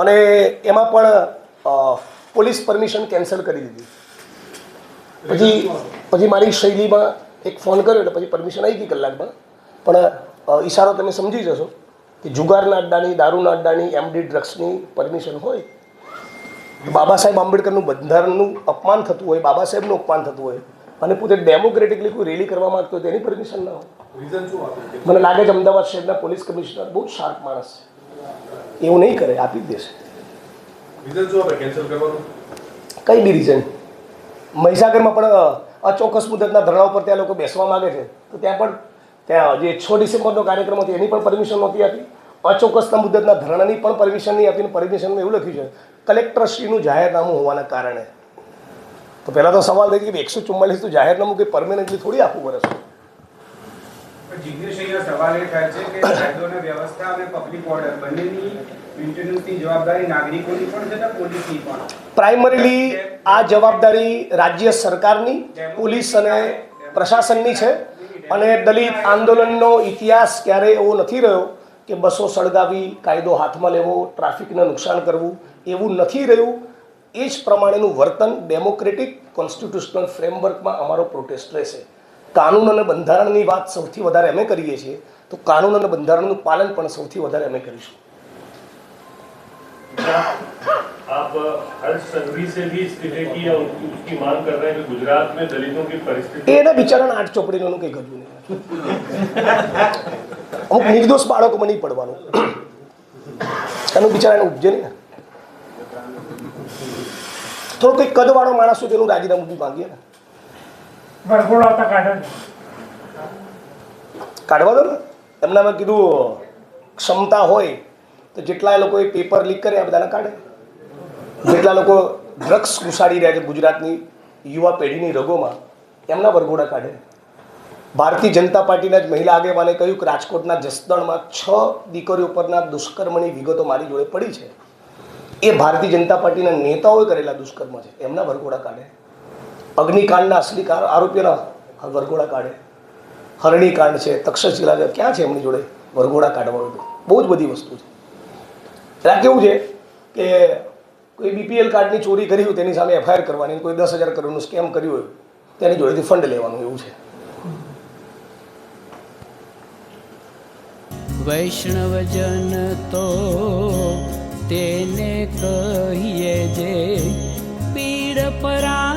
અને એમાં પણ પોલીસ પરમિશન કેન્સલ કરી દીધી. પછી પછી મારી શૈલીમાં એક ફોન કર્યો એટલે પછી પરમિશન આવી ગઈ કલાકમાં. પણ ઈશારો તમે સમજી જશો કે જુગારના અડ્ડાની દારૂના અડ્ડાની એમડી ડ્રગ્સની પરમિશન હોય બાબા સાહેબ આંબેડકરનું બંધારણનું અપમાન થતું હોય બાબા સાહેબનું અપમાન થતું હોય અને પોતે ડેમોક્રેટિકલી કોઈ રેલી કરવા માંગતો હોય તેની પરમિશન ના હોય. મને લાગે છે અમદાવાદ શહેરના પોલીસ કમિશનર બહુ શાર્પ માણસ છે. એવું નહીં કરે આપી જ દેશે. કઈ બી રીઝન મહીસાગરમાં પણ અચોક્કસ મુદતના ધરણા ઉપર ત્યાં લોકો બેસવા માગે છે. તો ત્યાં પણ ત્યાં જે છ ડિસેમ્બરનો કાર્યક્રમ હતો એની પણ પરમિશન નહોતી આપી. અચોક્કસના મુદતના ધરણાની પણ પરમિશન નહીં આપીને પરમિશનમાં એવું લખ્યું છે. કલેક્ટરશ્રીનું જાહેરનામું હોવાના કારણે. તો પહેલાં તો સવાલ થઈ કે એકસો ચુમ્માલીસનું જાહેરનામું કંઈ પરમેનન્ટલી થોડી આપવું પડે છે જિગ્નેશ અહીંયા સવાલ એ થાય છે કે કાયદો અને વ્યવસ્થા અને પબ્લિક ઓર્ડર બંનેની મેન્ટેનન્સની જવાબદારી નાગરિકોની પણ છે ને પોલીસની પણ? પ્રાઇમરીલી આ જવાબદારી રાજ્ય સરકારની પોલીસ અને પ્રશાસનની છે. અને દલિત આંદોલનનો ઇતિહાસ ક્યારેય એવો નથી રહ્યો કે બસો સળગાવી કાયદો હાથમાં લેવો ટ્રાફિકને નુકસાન કરવું એવું નથી રહ્યું. એ જ પ્રમાણેનું વર્તન ડેમોક્રેટિક કોન્સ્ટિટ્યુશનલ ફ્રેમવર્કમાં અમારો પ્રોટેસ્ટ રહેશે. કાનૂન અને બંધારણની વાત સૌથી વધારે અમે કરીએ છીએ તો કાનૂન અને બંધારણનું પાલન પણ સૌથી વધારે અમે કરીશું आप हर संघवी से भी इस्तीफे की या उनकी उसकी मांग कर रहे हैं कि गुजरात में दलितों की परिस्थिति એના બિચારાના આઠ ચોપડીનું કંઈ ગજવું નહીં અમુક નિર્દોષ બાળકોમાં નહીં પડવાનું એનું બિચારાને ઉપજે નહીં ને થોડો કંઈક કદવાળો માણસ હોય તેનું રાજીનામું બી માંગીએ ને વરઘોડાતા કાઢે કાઢવા દો ને. એમનામાં કીધું, ક્ષમતા હોય તો જેટલા લોકોએ પેપર લીક કરે, આ બધાને કાઢે. જેટલા લોકો ડ્રગ્સ ઘુસાડી રહ્યા છે ગુજરાતની યુવા પેઢીની રગોમાં, એમના વરઘોડા કાઢે. ભારતીય જનતા પાર્ટીના જ મહિલા આગેવાને કહ્યું કે રાજકોટના જસદણમાં છ દીકરીઓ પરના દુષ્કર્મની વિગતો મારી જોડે પડી છે. એ ભારતીય જનતા પાર્ટીના નેતાઓએ કરેલા દુષ્કર્મ છે. એમના વરઘોડા કાઢે. અગ્નિકાંડના અસલી આરોપીઓના વરઘોડા કાઢે. હરણીકાંડ છે, તક્ષશિલા છે, ક્યાં છે એમની જોડે વરઘોડા કાઢવાનું બહુ જ બધી વસ્તુ છે. એટલે કેવું છે કે કોઈ બીપીએલ કાર્ડની ચોરી કરી હોય તેની સામે એફઆઈઆર કરવાની, કોઈ દસ હજાર કરોડનું સ્કેમ કર્યું હોય, તેની જોડેથી ફંડ લેવાનું એવું છે. વૈષ્ણવજન તો તેને કહીએ જે પીડ પરાઈ